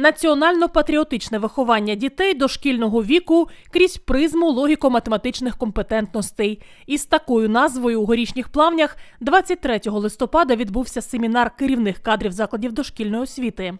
Національно-патріотичне виховання дітей дошкільного віку крізь призму логіко-математичних компетентностей. Із такою назвою у горішніх плавнях 23 листопада відбувся семінар керівних кадрів закладів дошкільної освіти.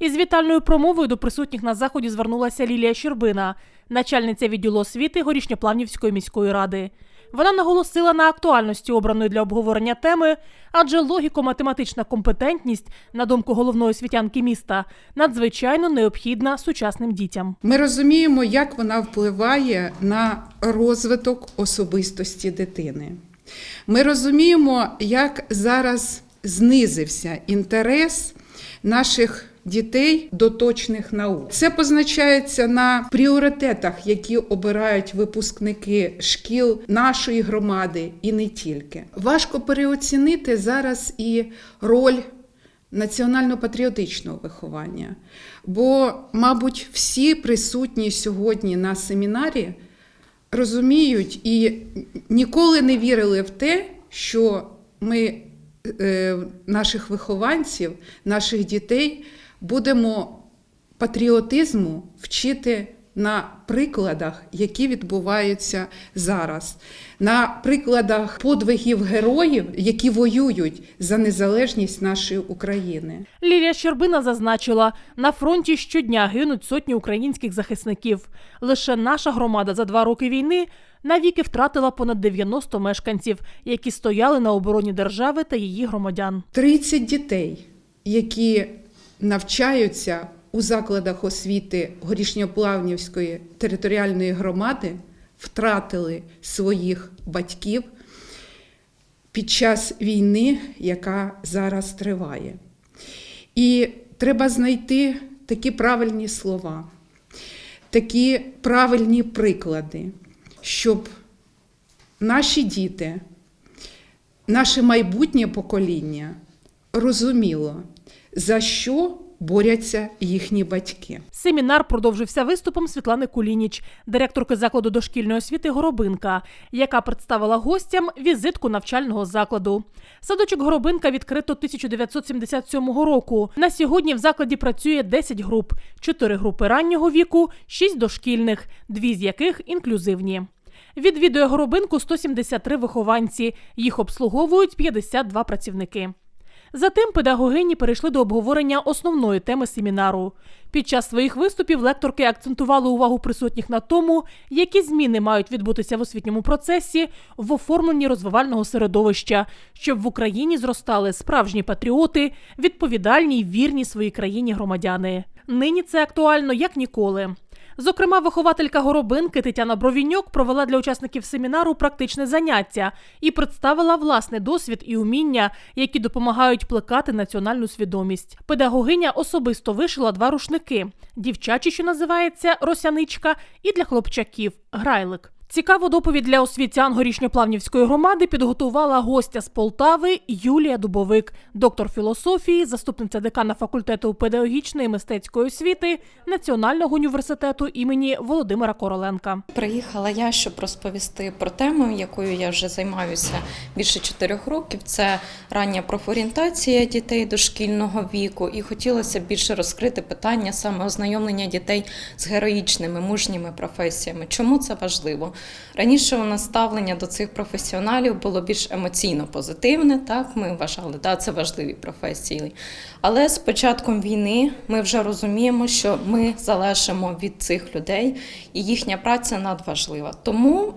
Із вітальною промовою до присутніх на заході звернулася Лілія Щербина, начальниця відділу освіти Горішньоплавнівської міської ради. Вона наголосила на актуальності обраної для обговорення теми, адже логіко-математична компетентність, на думку головної освітянки міста, надзвичайно необхідна сучасним дітям. Ми розуміємо, як вона впливає на розвиток особистості дитини. Ми розуміємо, як зараз знизився інтерес наших дітей до точних наук. Це позначається на пріоритетах, які обирають випускники шкіл нашої громади і не тільки. Важко переоцінити зараз і роль національно-патріотичного виховання. Бо, мабуть, всі присутні сьогодні на семінарі розуміють і ніколи не вірили в те, що ми е, наших вихованців, наших дітей будемо патріотизму вчити на прикладах, які відбуваються зараз, на прикладах подвигів героїв, які воюють за незалежність нашої України. Лілія Щербина зазначила, на фронті щодня гинуть сотні українських захисників. Лише наша громада за два роки війни навіки втратила понад 90 мешканців, які стояли на обороні держави та її громадян. 30 дітей, які навчаються у закладах освіти Горішньоплавнівської територіальної громади, втратили своїх батьків під час війни, яка зараз триває. І треба знайти такі правильні слова, такі правильні приклади, щоб наші діти, наше майбутнє покоління розуміло, за що борються їхні батьки. Семінар продовжився виступом Світлани Кулініч, директорки закладу дошкільної освіти Горобинка, яка представила гостям візитку навчального закладу. Садочок Горобинка відкрито 1977 року. На сьогодні в закладі працює 10 груп: 4 групи раннього віку, 6 дошкільних, дві з яких інклюзивні. Відвідує Горобинку 173 вихованці. Їх обслуговують 52 працівники. Затим педагогині перейшли до обговорення основної теми семінару. Під час своїх виступів лекторки акцентували увагу присутніх на тому, які зміни мають відбутися в освітньому процесі в оформленні розвивального середовища, щоб в Україні зростали справжні патріоти, відповідальні й вірні своїй країні громадяни. Нині це актуально як ніколи. Зокрема, вихователька горобинки Тетяна Бровіньок провела для учасників семінару практичне заняття і представила власний досвід і уміння, які допомагають плекати національну свідомість. Педагогиня особисто вишила два рушники: дівчачі, що називається росяничка, і для хлопчаків грайлик. Цікаву доповідь для освітян горішньоплавнівської громади підготувала гостя з Полтави Юлія Дубовик, доктор філософії, заступниця декана факультету педагогічної мистецької освіти Національного університету імені Володимира Короленка. Приїхала я, щоб розповісти про тему, якою я вже займаюся більше чотирьох років. Це рання профорієнтація дітей дошкільного віку, і хотілося більше розкрити питання саме ознайомлення дітей з героїчними мужніми професіями. Чому це важливо? Раніше у нас ставлення до цих професіоналів було більш емоційно позитивне. Так, ми вважали, да, це важливі професії. Але з початком війни ми вже розуміємо, що ми залежимо від цих людей, і їхня праця надважлива. Тому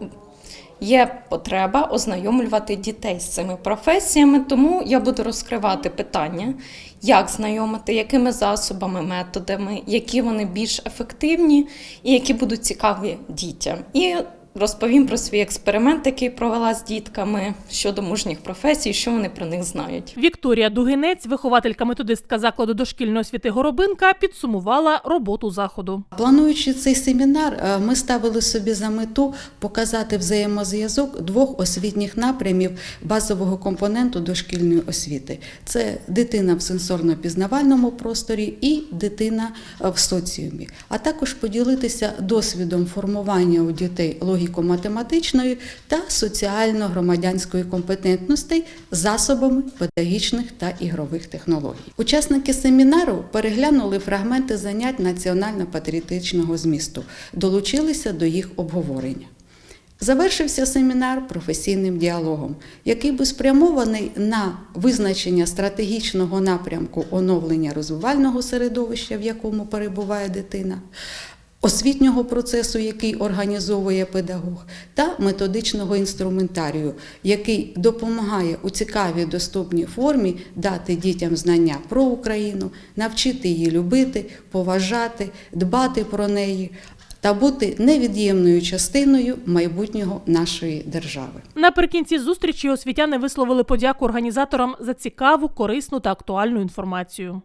Є потреба ознайомлювати дітей з цими професіями, тому я буду розкривати питання, як знайомити, якими засобами, методами, які вони більш ефективні і які будуть цікаві дітям. І розповім про свій експеримент, який провела з дітками щодо мужніх професій, що вони про них знають. Вікторія Дугинець, вихователька-методистка закладу дошкільної освіти Горобинка, підсумувала роботу заходу. Плануючи цей семінар, е, ми ставили собі за мету показати взаємозв'язок двох освітніх напрямів базового компоненту дошкільної освіти: це дитина в сенсорно-пізнавальному просторі і дитина е, в соціумі, а також поділитися досвідом формування у дітей логіки логіко-математичної та соціально-громадянської компетентностей засобами педагогічних та ігрових технологій. Учасники семінару переглянули фрагменти занять національно-патріотичного змісту, долучилися до їх обговорення. Завершився семінар професійним діалогом, який був спрямований на визначення стратегічного напрямку оновлення розвивального середовища, в якому перебуває дитина, освітнього процесу, який організовує педагог, та методичного інструментарію, який допомагає у цікавій доступній формі дати дітям знання про Україну, навчити її любити, поважати, дбати про неї. Та бути невід'ємною частиною майбутнього нашої держави. Наприкінці зустрічі освітяни висловили подяку організаторам за цікаву, корисну та актуальну інформацію.